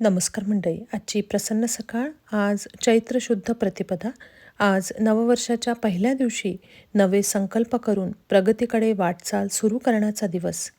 नमस्कार मंडळी. आजची प्रसन्न सकाळ आज चैत्र शुद्ध प्रतिपदा. आज नववर्षाच्या पहिल्या दिवशी नवे संकल्प करून प्रगतीकडे वाटचाल सुरू करण्याचा दिवस.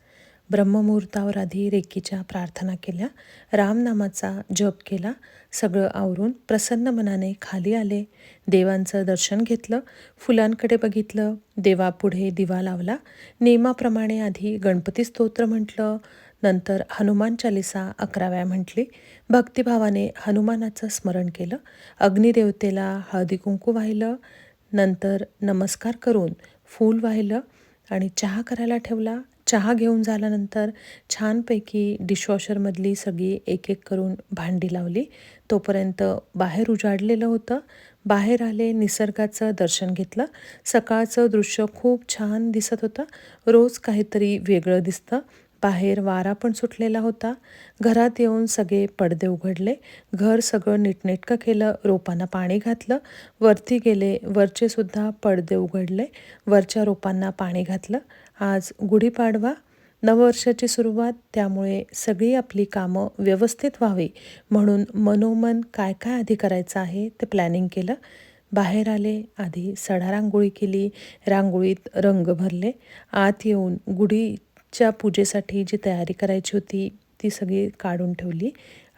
ब्रह्ममुहूर्तावर आधी रेकीच्या प्रार्थना केल्या रामनामाचा जप केला सगळं आवरून प्रसन्न मनाने खाली आले. देवांचं दर्शन घेतलं फुलांकडे बघितलं देवापुढे दिवा लावला. नियमाप्रमाणे आधी गणपती स्तोत्र म्हटलं नंतर हनुमान चालिसा अकराव्या म्हटली. भक्तिभावाने हनुमानाचं स्मरण केलं. अग्निदेवतेला हळदी कुंकू वाहिलं. नंतर नमस्कार करून फूल वाहिलं आणि चहा करायला ठेवला. चहा घेऊन झाल्यानंतर छानपैकी डिशवॉशरमधली सगळी एक एक करून भांडी लावली. तोपर्यंत बाहेर उजाडलेलं होतं. बाहेर आले निसर्गाचं दर्शन घेतलं. सकाळचं दृश्य खूप छान दिसत होतं. रोज काहीतरी वेगळं दिसतं. बाहेर वारा पण सुटलेला होता. घरात येऊन सगळे पडदे उघडले. घर सगळं नीटनेटकं केलं. रोपांना पाणी घातलं. वरती गेले. वरचे सुद्धा पडदे उघडले. वरच्या रोपांना पाणी घातलं. आज गुढीपाडवा नववर्षाची सुरुवात. त्यामुळे सगळी आपली कामं व्यवस्थित व्हावी. म्हणून मनोमन काय काय आधी करायचं आहे ते प्लॅनिंग केलं. बाहेर आले. आधी सडा रांगोळी केली. रांगोळीत रंग भरले. आत येऊन गुढी च्या पूजेसाठी जी तयारी करायची होती ती सगळी काढून ठेवली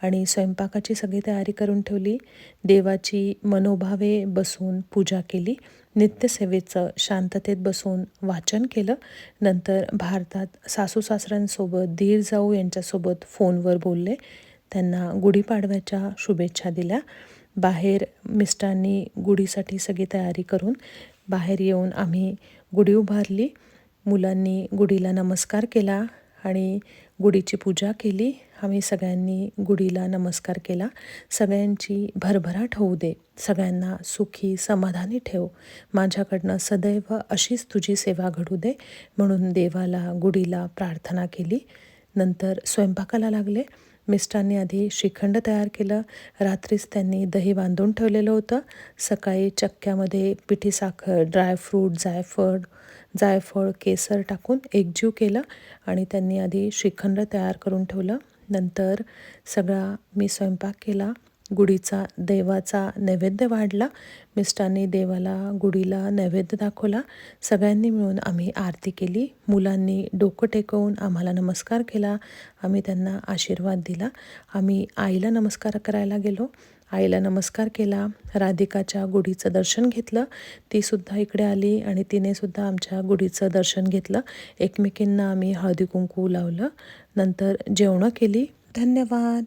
आणि स्वयंपाकाची सगळी तयारी करून ठेवली. देवाची मनोभावे बसून पूजा केली. नित्यसेवेचं शांततेत बसून वाचन केलं. नंतर भारतात सासू सासऱ्यांसोबत धीर जाऊ यांच्यासोबत फोनवर बोलले. त्यांना गुढीपाडव्याच्या शुभेच्छा दिल्या. बाहेर मिस्टरांनी गुढीसाठी सगळी तयारी करून बाहेर येऊन आम्ही गुढी उभारली. मुलांनी गुढीला नमस्कार केला आणि गुढीची पूजा केली. आम्ही सगळ्यांनी गुढीला नमस्कार केला. सगळ्यांची भरभराट होऊ दे. सगळ्यांना सुखी समाधानी ठेव. माझ्याकडनं सदैव अशीच तुझी सेवा घडू दे म्हणून देवाला गुढीला प्रार्थना केली. नंतर स्वयंपाकाला लागले. मिस्टरांनी आधी श्रीखंड तयार केलं. रात्रीच त्यांनी दही बांधून ठेवलेलं होतं. सकाळी चक्क्यामध्ये पिठी साखर ड्रायफ्रूट जायफळ जायफळ केसर टाकून एकजीव केलं आणि त्यांनी आधी श्रीखंड तयार करून ठेवलं. नंतर सगळा मी स्वयंपाक केला. गुढीचा देवाचा नैवेद्य वाढला. मिस्टांनी देवाला गुढीला नैवेद्य दाखवला. सगळ्यांनी मिळून आम्ही आरती केली. मुलांनी डोकं टेकवून आम्हाला नमस्कार केला. आम्ही त्यांना आशीर्वाद दिला. आम्ही आईला नमस्कार करायला गेलो. आईला नमस्कार केला. राधिकाच्या गुढीचं दर्शन घेतलं. तीसुद्धा इकडे आली आणि तिनेसुद्धा आमच्या गुढीचं दर्शन घेतलं. एकमेकींना आम्ही हळदी कुंकू लावलं. नंतर जेवणं केली. धन्यवाद.